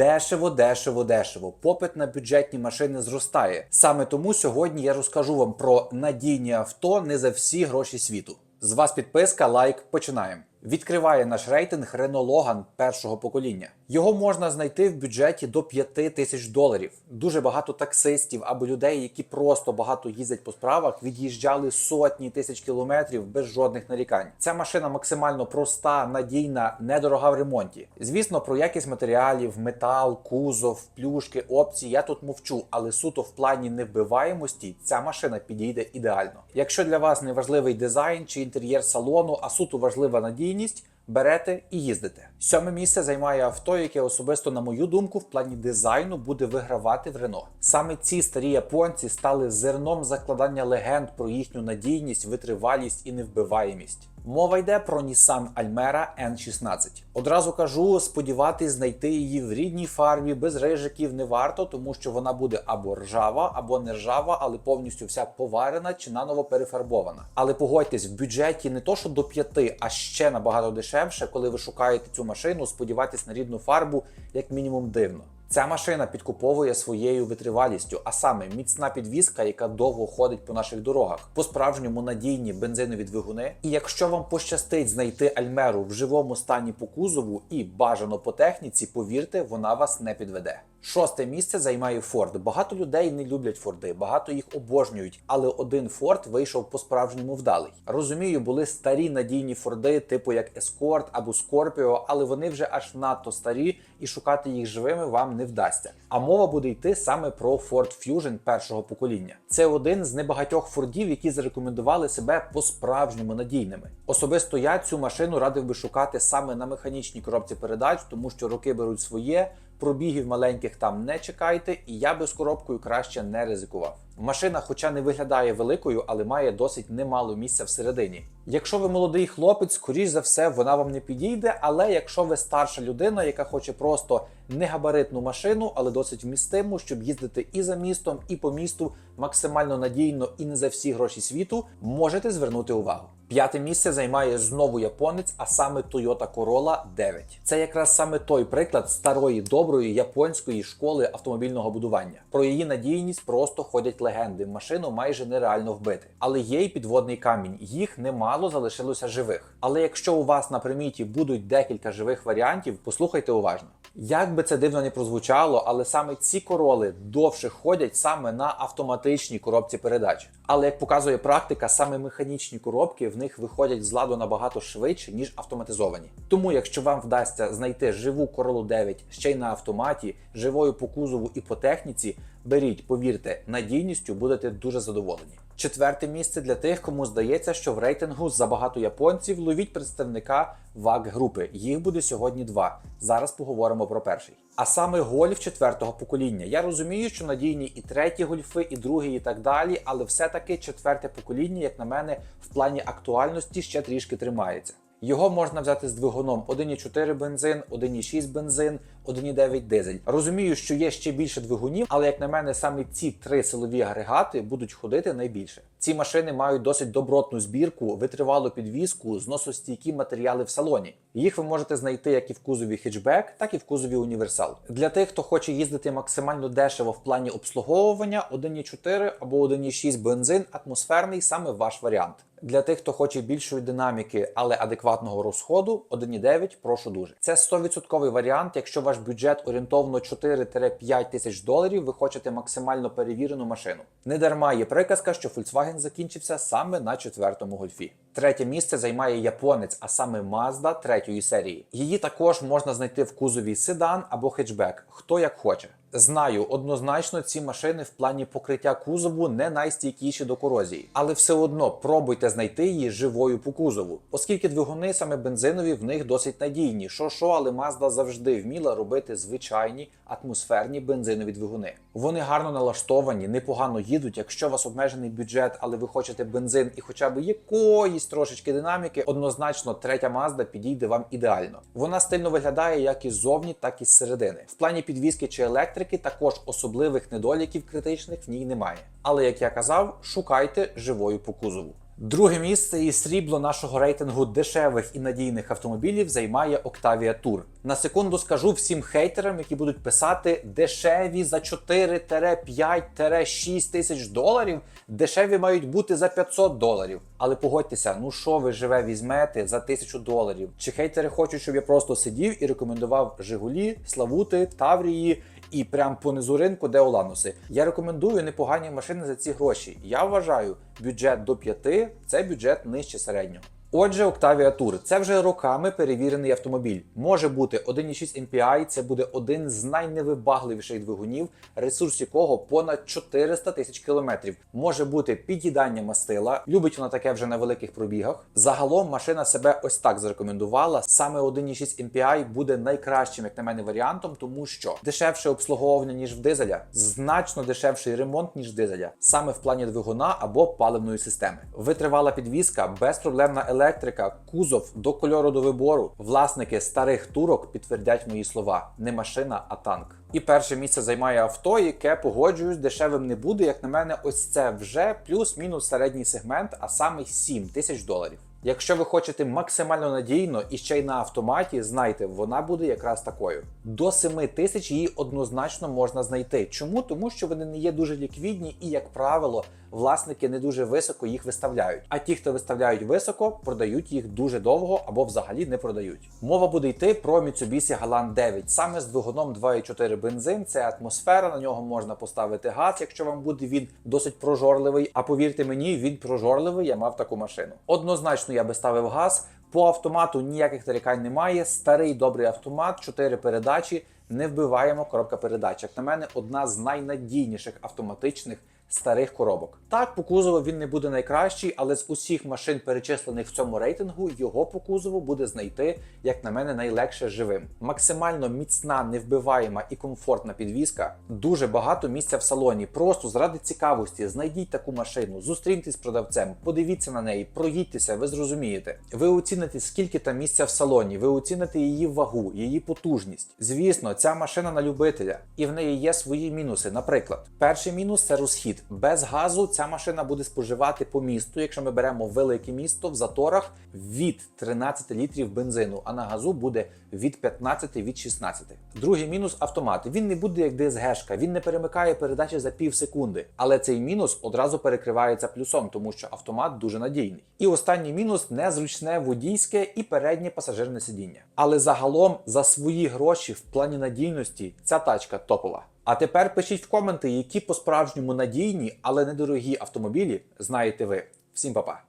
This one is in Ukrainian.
Дешево, дешево, дешево. Попит на бюджетні машини зростає. Саме тому сьогодні я розкажу вам про надійні авто не за всі гроші світу. З вас підписка, лайк, починаємо. Відкриває наш рейтинг Renault Logan першого покоління. Його можна знайти в бюджеті до 5 тисяч доларів. Дуже багато таксистів або людей, які просто багато їздять по справах, від'їжджали сотні тисяч кілометрів без жодних нарікань. Ця машина максимально проста, надійна, недорога в ремонті. Звісно, про якість матеріалів, метал, кузов, плюшки, опції я тут мовчу, але суто в плані невбиваємості ця машина підійде ідеально. Якщо для вас не важливий дизайн чи інтер'єр салону, а суто важлива надійність. Берете і їздите. Сьоме місце займає авто, яке особисто, на мою думку, в плані дизайну буде вигравати в Рено. Саме ці старі японці стали зерном закладання легенд про їхню надійність, витривалість і невбиваємість. Мова йде про Nissan Almera N16. Одразу кажу, сподіватись знайти її в рідній фарбі без рижиків не варто, тому що вона буде або ржава, або не ржава, але повністю вся поварена чи наново перефарбована. Але погодьтесь, в бюджеті не то, що до 5, а ще набагато дешевше, коли ви шукаєте цю машину, сподіватись на рідну фарбу, як мінімум дивно. Ця машина підкуповує своєю витривалістю, а саме міцна підвізка, яка довго ходить по наших дорогах, по-справжньому надійні бензинові двигуни. І якщо вам пощастить знайти Альмеру в живому стані по кузову і бажано по техніці, повірте, вона вас не підведе. Шосте місце займає Форд. Багато людей не люблять Форди, багато їх обожнюють, але один Форд вийшов по-справжньому вдалий. Розумію, були старі надійні Форди, типу як Escort або Scorpio, але вони вже аж надто старі, і шукати їх живими вам не вдасться. А мова буде йти саме про Ford Fusion першого покоління. Це один з небагатьох фордів, які зарекомендували себе по-справжньому надійними. Особисто я цю машину радив би шукати саме на механічній коробці передач, тому що роки беруть своє. Пробігів маленьких там не чекайте, і я би з коробкою краще не ризикував. Машина, хоча не виглядає великою, але має досить немало місця всередині. Якщо ви молодий хлопець, скоріш за все, вона вам не підійде. Але якщо ви старша людина, яка хоче просто негабаритну машину, але досить вмістиму, щоб їздити і за містом, і по місту максимально надійно і не за всі гроші світу, можете звернути увагу. П'яте місце займає знову японець, а саме Toyota Corolla 9. Це якраз саме той приклад старої доброї японської школи автомобільного будування. Про її надійність просто ходять легенди. Машину майже нереально вбити. Але є й підводний камінь. Їх немало залишилося живих. Але якщо у вас на приміті будуть декілька живих варіантів, послухайте уважно. Як би це дивно не прозвучало, але саме ці короли довше ходять саме на автоматичній коробці передач. Але як показує практика, саме механічні коробки в них виходять з ладу набагато швидше, ніж автоматизовані. Тому, якщо вам вдасться знайти живу Corolla 9 ще й на автоматі, живою по кузову і по техніці, беріть, повірте, надійністю будете дуже задоволені. Четверте місце для тих, кому здається, що в рейтингу забагато японців ловіть представника ваг групи. Їх буде сьогодні два. Зараз поговоримо про перший. А саме гольф четвертого покоління. Я розумію, що надійні і треті гольфи, і другі, і так далі, але все-таки четверте покоління, як на мене, в плані актуальності ще трішки тримається. Його можна взяти з двигуном 1,4 бензин, 1,6 бензин, 1,9 дизель. Розумію, що є ще більше двигунів, але як на мене, саме ці три силові агрегати будуть ходити найбільше. Ці машини мають досить добротну збірку, витривалу підвіску, зносостійкі матеріали в салоні. Їх ви можете знайти як і в кузові хетчбек, так і в кузові універсал. Для тих, хто хоче їздити максимально дешево в плані обслуговування, 1,4 або 1,6 бензин атмосферний саме ваш варіант. Для тих, хто хоче більшої динаміки, але адекватного розходу, 1,9 прошу дуже. Це 100% варіант, якщо ваш бюджет орієнтовно 4-5 тисяч доларів, ви хочете максимально перевірену машину. Не дарма є приказка, що Volkswagen закінчився саме на четвертому гольфі. Третє місце займає японець, а саме Mazda третьої серії. Її також можна знайти в кузові седан або хетчбек, хто як хоче. Знаю, однозначно ці машини в плані покриття кузову не найстійкіші до корозії, але все одно пробуйте знайти її живою по кузову, оскільки двигуни саме бензинові в них досить надійні. Що що, але Mazda завжди вміла робити звичайні атмосферні бензинові двигуни. Вони гарно налаштовані, непогано їдуть. Якщо у вас обмежений бюджет, але ви хочете бензин і хоча б якоїсь трошечки динаміки, однозначно третя Mazda підійде вам ідеально. Вона стильно виглядає як іззовні, так і зсередини. В плані підвіски чи електрики також особливих недоліків критичних в ній немає. Але як я казав, шукайте живою по кузову. Друге місце і срібло нашого рейтингу дешевих і надійних автомобілів займає Octavia Tour. На секунду скажу всім хейтерам, які будуть писати дешеві за 4-5-6 тисяч доларів. Дешеві мають бути за 500 доларів. Але погодьтеся, ну що ви живе візьмете за тисячу доларів? Чи хейтери хочуть, щоб я просто сидів і рекомендував Жигулі, Славути, Таврії і прям понизу ринку, де Олануси. Я рекомендую непогані машини за ці гроші. Я вважаю, бюджет до 5 – це бюджет нижче середнього. Отже, Octavia Tour – це вже роками перевірений автомобіль. Може бути 1,6 MPI, це буде один з найневибагливіших двигунів, ресурс якого понад 400 тисяч кілометрів. Може бути під'їдання мастила, любить вона таке вже на великих пробігах. Загалом машина себе ось так зарекомендувала. Саме 1,6 MPI буде найкращим, як на мене, варіантом, тому що дешевше обслуговування, ніж в дизеля, значно дешевший ремонт, ніж в дизеля, саме в плані двигуна або паливної системи. Витривала підвізка, безпроблемна електрика, кузов до кольору до вибору. Власники старих турок підтвердять мої слова: не машина, а танк. І перше місце займає авто, яке погоджуюсь, дешевим не буде. Як на мене, ось це вже плюс-мінус середній сегмент, а саме 7 тисяч доларів. Якщо ви хочете максимально надійно і ще й на автоматі, знайте, вона буде якраз такою. До 7 тисяч її однозначно можна знайти. Чому? Тому що вони не є дуже ліквідні і, як правило, власники не дуже високо їх виставляють. А ті, хто виставляють високо, продають їх дуже довго або взагалі не продають. Мова буде йти про Mitsubishi Galant 9. Саме з двигуном 2.4 бензин, це атмосфера, на нього можна поставити газ, якщо вам буде він досить прожорливий. А повірте мені, він прожорливий, я мав таку машину. Однозначно я би ставив газ. По автомату ніяких нарікань немає. Старий добрий автомат, 4 передачі. Не вбиваємо коробка передач. Як на мене, одна з найнадійніших автоматичних старих коробок. Так, по кузову він не буде найкращий, але з усіх машин, перечислених в цьому рейтингу, його по кузову буде знайти, як на мене, найлегше живим. Максимально міцна, невбиваєма і комфортна підвізка. Дуже багато місця в салоні. Просто заради цікавості знайдіть таку машину, зустріньтесь з продавцем, подивіться на неї, проїдьтеся, ви зрозумієте. Ви оціните, скільки там місця в салоні, ви оціните її вагу, її потужність. Звісно, ця машина на любителя, і в неї є свої мінуси. Наприклад, перший мінус це розхід. Без газу ця машина буде споживати по місту, якщо ми беремо велике місто в заторах від 13 літрів бензину, а на газу буде від 15 від 16. Другий мінус автомат. Він не буде як ДСГшка, він не перемикає передачі за пів секунди. Але цей мінус одразу перекривається плюсом, тому що автомат дуже надійний. І останній мінус незручне водійське і переднє пасажирне сидіння. Але загалом за свої гроші в плані надійності ця тачка топова. А тепер пишіть в коменти, які по-справжньому надійні, але недорогі автомобілі знаєте ви. Всім па-па!